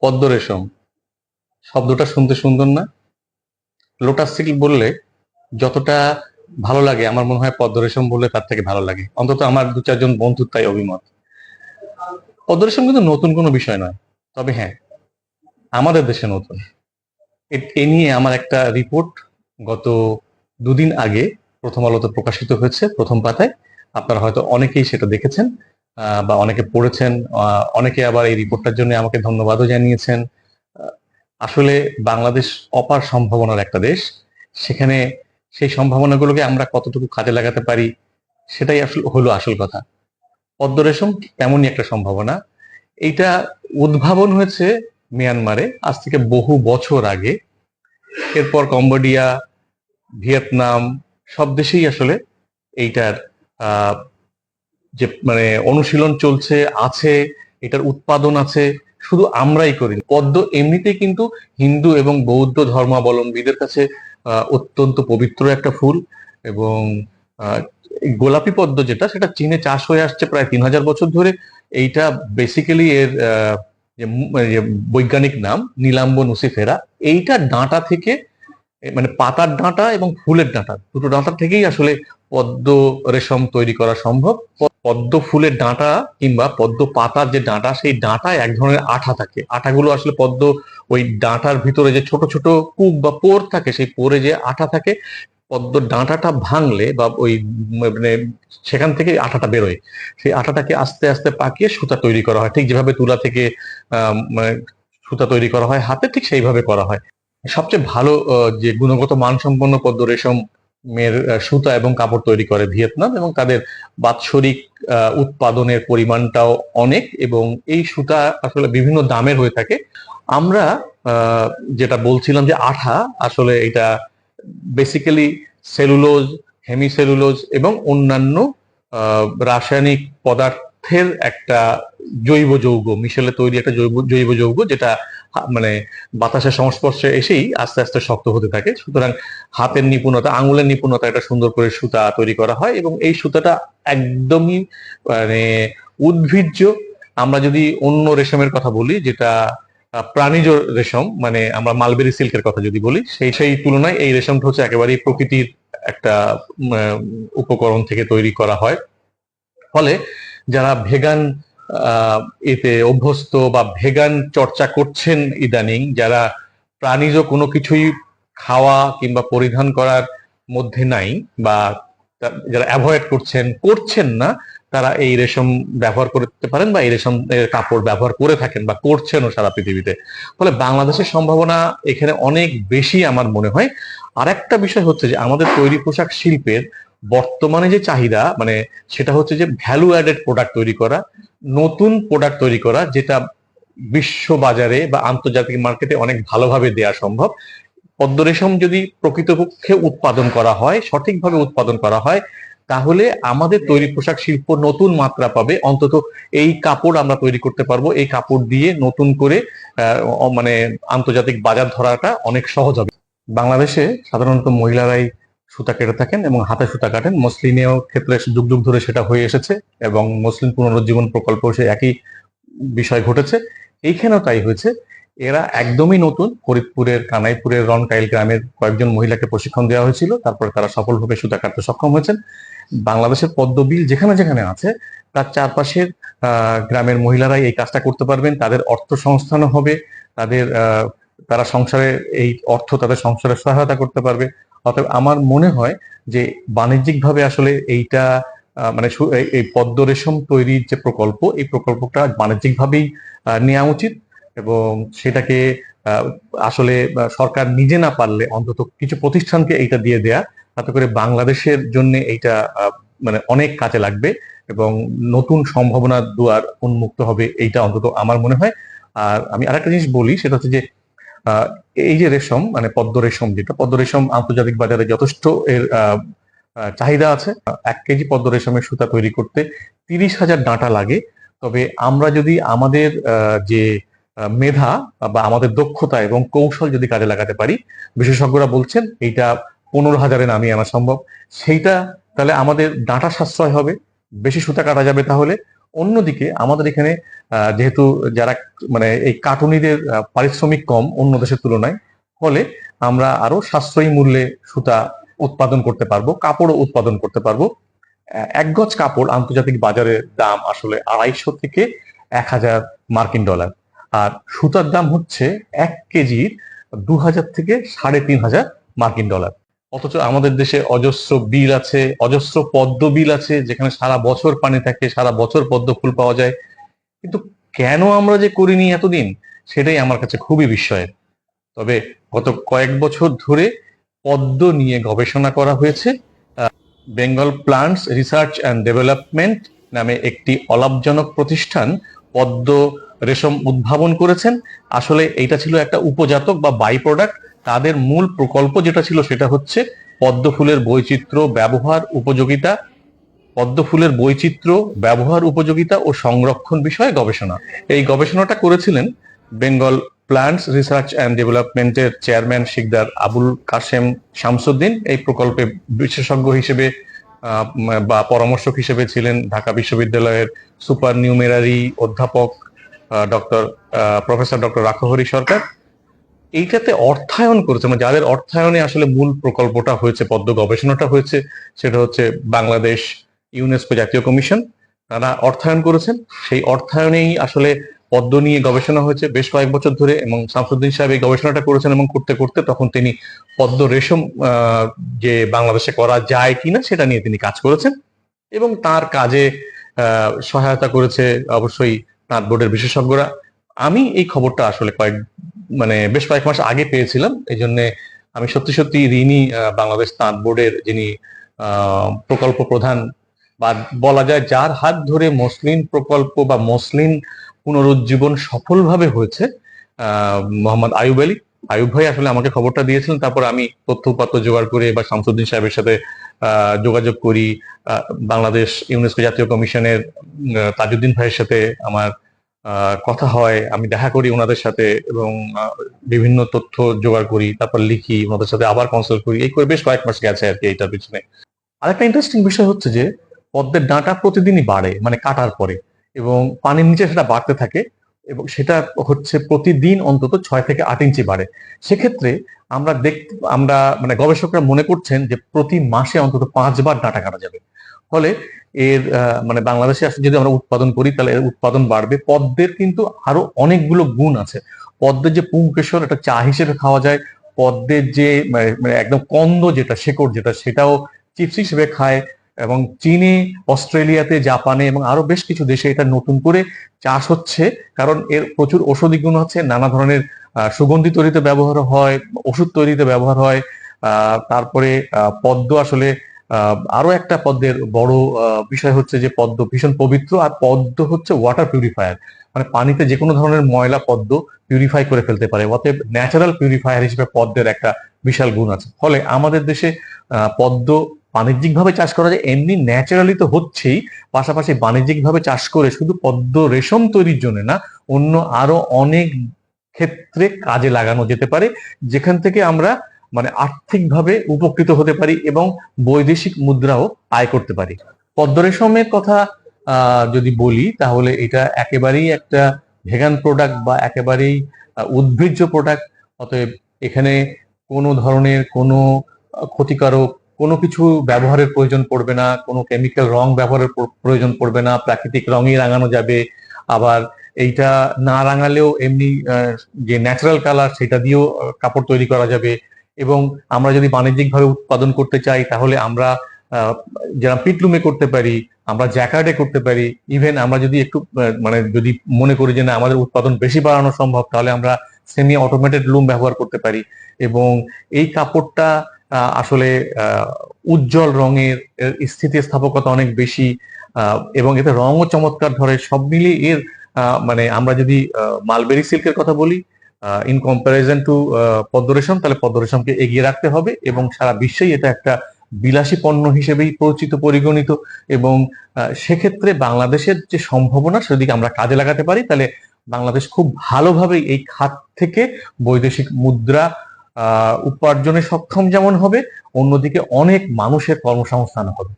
পদ্ম রেশম শব্দটা শুনতে সুন্দর না? লোটাস সিল্ক বললে যতটা ভালো লাগে, আমার মনে হয় পদ্ম রেশম বললে তার থেকে ভালো লাগে। অন্তত আমার দু চারজন বন্ধুর তাই অভিমত। পদ্ম রেশম কিন্তু নতুন কোনো বিষয় নয়, তবে হ্যাঁ আমাদের দেশে নতুন। এ- নিয়ে আমার একটা রিপোর্ট গত দুদিন আগে প্রথম আলোতে প্রকাশিত হয়েছে, প্রথম পাতায়। আপনারা হয়তো অনেকেই সেটা দেখেছেন। বা অনেকে পড়েছেন অনেকে আবার এই রিপোর্টটার জন্য আমাকে ধন্যবাদও জানিয়েছেন। আসলে বাংলাদেশ অপার সম্ভাবনার একটা দেশ। সেখানে সেই সম্ভাবনাগুলোকে আমরা কতটুকু কাজে লাগাতে পারি, সেটাই আসলে, হলো আসল কথা। পদ্ম রেশম তেমনই একটা সম্ভাবনা। এইটা উদ্ভাবন হয়েছে মিয়ানমারে আজ থেকে বহু বছর আগে। এরপর কম্বোডিয়া, ভিয়েতনাম, সব দেশেই আসলে এইটার যে মানে অনুশীলন চলছে আছে এটার উৎপাদন আছে শুধু আমরাই করি পদ্ম এমনিতেই কিন্তু হিন্দু এবং বৌদ্ধ ধর্মাবলম্বীদের কাছে অত্যন্ত পবিত্র একটা ফুল এবং গোলাপি পদ্ম যেটা সেটা চীনে চাষ হয়ে আসছে প্রায় তিন হাজার বছর ধরে। এইটা বেসিক্যালি এর আহ, যে বৈজ্ঞানিক নাম নীলাম্ব নুসিফেরা। এইটা ডাঁটা থেকে মানে পাতার ডাঁটা এবং ফুলের ডাঁটা দুটো ডাঁটা থেকেই আসলে পদ্ম রেশম তৈরি করা সম্ভব। পদ্ম ফুলের ডাঁটা কিংবা পদ্ম পাতার যে ডাঁটা, সেই ডাঁটায় এক ধরনের আঠা থাকে। আঠাগুলো আসলে পদ্ম, ওই ডাঁটার ভিতরে যে ছোট ছোট কুক বা পোর থাকে, সেই পোরে যে আঠা থাকে, পদ্ম ডাঁটাটা ভাঙলে বা ওই মানে সেখান থেকে আঠাটা বেরোয়। সেই আঠাটাকে আস্তে আস্তে পাকিয়ে সুতা তৈরি করা হয়। ঠিক যেভাবে তুলা থেকে মানে সুতা তৈরি করা হয়, হাতে ঠিক সেইভাবে করা হয়। সবচেয়ে ভালো যে গুণগত মানসম্পন্ন পদ্ম রেশম মের সুতা এবং কাপড় তৈরি করে ভিয়েতনাম এবং তাদের বাৎসরিক উৎপাদনের পরিমাণটাও অনেক এবং এই সুতা আসলে বিভিন্ন দামের হয়ে থাকে। আমরা যেটা বলছিলাম যে আঠা আসলে এটা বেসিক্যালি সেলুলোজ হেমিসেলুলোজ এবং অন্যান্য রাসায়নিক পদার্থের একটা জৈব যৌগ, মিশেলে তৈরি একটা জৈব জৈব যৌগ যেটা মানে বাতাসের সংস্পর্শে এসেই আস্তে আস্তে শক্ত হতে থাকে। সুতরাং হাতের নিপুণতা, আঙুলের নিপুণতা এটা সুন্দর করে সুতা তৈরি করা হয় এবং এই সুতাটা একদমই মানে উদ্ভিজ্জ। আমরা যদি অন্য রেশমের কথা বলি, যেটা প্রাণীজ রেশম মানে আমরা মালবেরি সিল্কের কথা যদি বলি, সেই সেই তুলনায় এই রেশমটা হচ্ছে একেবারেই প্রকৃতির একটা উপকরণ থেকে তৈরি করা হয়। ফলে যারা ভেগান এতে অভ্যস্ত বা ভেগান চর্চা করছেন ইদানিং, যারা প্রাণীজ কোনো কিছুই খাওয়া কিংবা পরিধান করার মধ্যে নাই বা যারা অ্যাভয়েড করছেন করছেন না, তারা এই রেশম ব্যবহার করতে পারেন বা এই রেশম কাপড় ব্যবহার করে থাকেন বা করছেনও সারা পৃথিবীতে। ফলে বাংলাদেশের সম্ভাবনা এখানে অনেক বেশি আমার মনে হয়। আর একটা বিষয় হচ্ছে যে আমাদের তৈরি পোশাক শিল্পের বর্তমানে যে চাহিদা মানে সেটা হচ্ছে যে ভ্যালু অ্যাডেড প্রোডাক্ট তৈরি করা, নতুন প্রোডাক্ট তৈরি করা, যেটা বিশ্ব বাজারে বা আন্তর্জাতিক মার্কেটে অনেক ভালোভাবে দেওয়া সম্ভব। পদ্ম রেশম যদি প্রকৃতপক্ষে উৎপাদন করা হয়, সঠিকভাবে উৎপাদন করা হয়, তাহলে আমাদের তৈরি পোশাক শিল্প নতুন মাত্রা পাবে। অন্তত এই কাপড় আমরা তৈরি করতে পারব। এই কাপড় দিয়ে নতুন করে মানে আন্তর্জাতিক বাজার ধরাটা অনেক সহজ হবে। বাংলাদেশে সাধারণত মহিলারাই সুতা কেটে থাকেন এবং হাতে সুতা কাটেন। মসলিনেও ক্ষেত্রে যুগ যুগ ধরে সেটা হয়ে এসেছে এবং মুসলিম পুনরুজ্জীবন প্রকল্প সে একই বিষয় ঘটেছে। এইখানেও তাই হয়েছে। এরা একদমই নতুন। ফরিদপুরের, কানাইপুরের রনকাইল গ্রামের কয়েকজন মহিলাকে প্রশিক্ষণ দেওয়া হয়েছিল। তারপরে তারা সফলভাবে সুতা কাটতে সক্ষম হয়েছেন। বাংলাদেশের পদ্মবিল যেখানে যেখানে আছে, তার চারপাশের গ্রামের মহিলারাই এই কাজটা করতে পারবেন। তাদের অর্থ সংস্থানও হবে। তাদের তারা সংসারে এই অর্থ তাদের সংসারে সহায়তা করতে পারবে। অতএব আমার মনে হয় যে বাণিজ্যিকভাবে আসলে এইটা মানে এই- পদ্ম রেশম তৈরির যে প্রকল্প, এই প্রকল্পটা বাণিজ্যিকভাবেই নেওয়া উচিত এবং সেটাকে আসলে সরকার নিজে না পারলে অন্তত কিছু প্রতিষ্ঠানকে এইটা দিয়ে দেয়া, তাতে করে বাংলাদেশের জন্য এইটা মানে অনেক কাজে লাগবে এবং নতুন সম্ভাবনার দুয়ার উন্মুক্ত হবে এইটা অন্তত আমার মনে হয়। আর আমি আরেকটা জিনিস বলি, সেটা হচ্ছে যে এই যে রেশম মানে পদ্ম রেশম যেটা, পদ্ম রেশম আন্তর্জাতিক বাজারে যথেষ্ট এর চাহিদা আছে। এক কেজি পদ্ম রেশমের সুতা তৈরি করতে তিরিশ হাজার ডাঁটা লাগে। তবে আমরা যদি আমাদের যে মেধা বা আমাদের দক্ষতা এবং কৌশল যদি কাজে লাগাতে পারি, বিশেষজ্ঞরা বলছেন এইটা পনেরো হাজারে নামিয়ে আনা সম্ভব। সেইটা তাহলে আমাদের ডাঁটা সাশ্রয় হবে, বেশি সুতা কাটা যাবে তাহলে। অন্যদিকে আমাদের এখানে যেহেতু যারা মানে এই কাটুনিদের পারিশ্রমিক কম অন্য দেশের তুলনায়, ফলে আমরা আরও সাশ্রয়ী মূল্যে সুতা উৎপাদন করতে পারব, কাপড়ও উৎপাদন করতে পারব। এক গজ কাপড় আন্তর্জাতিক বাজারের দাম আসলে আড়াইশো থেকে এক হাজার মার্কিন ডলার। আর সুতার দাম হচ্ছে এক কেজির দু হাজার থেকে সাড়ে তিন হাজার মার্কিন ডলার। অথচ আমাদের দেশে অজস্র বিল আছে, অজস্র পদ্ম বিল আছে, যেখানে সারা বছর পানি থাকে, সারা বছর পদ্ম ফুল পাওয়া যায়। কিন্তু কেন আমরা যে করিনি এতদিন? সেটাই আমার কাছে খুবই বিস্ময়ের তবে গত কয়েক বছর ধরে পদ্ম নিয়ে গবেষণা করা হয়েছে। Bengal plants research and development নামে একটি অলাভজনক প্রতিষ্ঠান পদ্ম রেশম উদ্ভাবন করেছেন। আসলে এইটা ছিল একটা উপজাতক বা বাই প্রোডাক্ট তাদের মূল প্রকল্প যেটা ছিল সেটা হচ্ছে পদ্ম ফুলের বৈচিত্র্য ব্যবহার উপযোগিতা পদ্ম ফুলের বৈচিত্র্য ব্যবহার উপযোগিতা ও সংরক্ষণ বিষয়ে গবেষণা। এই গবেষণাটা করেছিলেন বেঙ্গল প্লান্টস রিসার্চ অ্যান্ড ডেভেলপমেন্টের চেয়ারম্যান শিকদার আবুল কাশেম শামসুদ্দিন। এই প্রকল্পে বিশেষজ্ঞ হিসেবে বা পরামর্শক হিসেবে ছিলেন ঢাকা বিশ্ববিদ্যালয়ের সুপার নিউমেরারি অধ্যাপক doctor professor doctor Rakhahari Sarkar. এইটাতে অর্থায়ন করেছে মানে যাদের অর্থায়নে আসলে মূল প্রকল্পটা হয়েছে, পদ্ম গবেষণাটা হয়েছে, সেটা হচ্ছে বাংলাদেশ ইউনেস্কো জাতীয় কমিশন। তারা অর্থায়ন করেছেন। সেই অর্থায়নেই আসলে পদ্ম নিয়ে গবেষণা হয়েছে বেশ কয়েক বছর ধরে এবং শামসুদ্দিন সাহেব এই গবেষণাটা করেছেন এবং করতে করতে তখন তিনি পদ্ম রেশম যে বাংলাদেশে করা যায় কিনা সেটা নিয়ে তিনি কাজ করেছেন এবং তার কাজে সহায়তা করেছে অবশ্যই তাঁত বোর্ডের বিশেষজ্ঞরা। আমি এই খবরটা আসলে কয়েক মানে বেশ কয়েক মাস আগে পেয়েছিলাম এই জন্য আমি সত্যি সত্যি ঋণী আহ, বাংলাদেশ তাঁত বোর্ডের যিনি প্রকল্প প্রধান বা বলা যায় যার হাত ধরে মসলিন প্রকল্প বা মসলিন পুনরুজ্জীবন সফলভাবে হয়েছে মোহাম্মদ আয়ুব আলী। আয়ুব ভাই আসলে আমাকে খবরটা দিয়েছিলেন তারপর আমি তথ্য উপাত্ত জোগাড় করে বা শামসুদ্দিন সাহেবের সাথে যোগাযোগ করি বাংলাদেশ ইউনেস্কো জাতীয় কমিশনের তাজউদ্দিন ভাইয়ের সাথে আমার কথা হয়, আমি দেখা করি ওনাদের সাথে এবং বিভিন্ন তথ্য জোগাড় করি, তারপর লিখি, ওনাদের সাথে আবার কনসাল্ট করি, এই করে বেশ কয়েক মাস গেছে আর কি এইটার পিছনে। আরেকটা ইন্টারেস্টিং বিষয় হচ্ছে যে পদ্মের ডাঁটা প্রতিদিনই বাড়ে মানে কাটার পরে এবং পানির নিচে সেটা বাড়তে থাকে এবং সেটা হচ্ছে প্রতিদিন অন্তত ছয় থেকে আট ইঞ্চি বাড়ে। সেক্ষেত্রে আমরা দেখ আমরা মানে গবেষকরা মনে করছেন যে প্রতি মাসে অন্তত পাঁচবার ডাঁটা কাটা যাবে। ফলে এর মানে বাংলাদেশে আসলে যদি আমরা উৎপাদন করি, তাহলে এর উৎপাদন বাড়বে। পদ্মের কিন্তু আরও অনেকগুলো গুণ আছে। পদ্মের যে পুংকেশর, এটা চা হিসেবে খাওয়া যায়। পদ্মের যে মানে মানে একদম কন্দ যেটা, শেকড় যেটা, সেটাও চিপস হিসেবে খায়। এবং চীনে, অস্ট্রেলিয়াতে, জাপানে এবং আরও বেশ কিছু দেশে এটা নতুন করে চাষ হচ্ছে। কারণ এর প্রচুর ঔষধি গুণ আছে। নানা ধরনের সুগন্ধি তৈরিতে ব্যবহার হয়, ওষুধ তৈরিতে ব্যবহার হয়। তারপরে পদ্ম আসলে আরও একটা পদ্মের বড় বিষয় হচ্ছে যে পদ্ম ভীষণ পবিত্র আর পদ্ম হচ্ছে ওয়াটার পিউরিফায়ার মানে পানিতে যে কোনো ধরনের ময়লা পদ্ম পিউরিফাই করে ফেলতে পারে। অতএব ন্যাচারাল পিউরিফায়ার হিসেবে পদ্মের একটা বিশাল গুণ আছে। ফলে আমাদের দেশে পদ্ম বাণিজ্যিকভাবে চাষ করা যায়, এমনি ন্যাচারালি তো হচ্ছেই। পাশাপাশি বাণিজ্যিকভাবে চাষ করে শুধু পদ্ম রেশম তৈরির জন্য না, অন্য আরও অনেক ক্ষেত্রে কাজে লাগানো যেতে পারে। যেখান থেকে আমরা মানে আর্থিকভাবে উপকৃত হতে পারি এবং বৈদেশিক মুদ্রাও আয় করতে পারি। পদ্ম রেশমের কথা যদি বলি, তাহলে এটা একেবারেই একটা ভেগান প্রোডাক্ট বা একেবারেই উদ্ভিজ্জ প্রোডাক্ট। অতএব এখানে কোনো ধরনের কোনো ক্ষতিকারক কোনো কিছু ব্যবহারের প্রয়োজন পড়বে না, কোনো কেমিক্যাল রং ব্যবহারের প্রয়োজন পড়বে না, প্রাকৃতিক রঙই রাঙানো যাবে। আবার এইটা না রাঙালেও এমনি যে ন্যাচারাল কালার সেটা দিয়েও কাপড় তৈরি করা যাবে। এবং আমরা যদি বাণিজ্যিকভাবে উৎপাদন করতে চাই, তাহলে আমরা যারা পিটলুমে করতে পারি, আমরা জ্যাকার্ডে করতে পারি। ইভেন আমরা যদি একটু মানে যদি মনে করি যে না, আমাদের উৎপাদন বেশি বাড়ানো সম্ভব, তাহলে আমরা সেমি অটোমেটেড লুম ব্যবহার করতে পারি। এবং এই কাপড়টা আসলে উজ্জ্বল রঙের স্থিতিস্থাপকতা অনেক বেশি এবং এতে রঙও চমৎকার ধরে। সব মিলিয়ে এর মানে আমরা যদি মালবেরি সিল্কের কথা বলি ইন কম্পারিজন টু পদ্ম রেশম তাহলে পদ্ম রেশমকে এগিয়ে রাখতে হবে এবং সারা বিশ্বেই এটা একটা বিলাসী পণ্য হিসেবেই পরিচিত, পরিগণিত এবং সেক্ষেত্রে বাংলাদেশের যে সম্ভাবনা সেদিকে আমরা কাজে লাগাতে পারি। তাহলে বাংলাদেশ খুব ভালোভাবে এই খাত থেকে বৈদেশিক মুদ্রা উপার্জনে সক্ষম যেমন হবে, অন্যদিকে অনেক মানুষের কর্মসংস্থান হবে।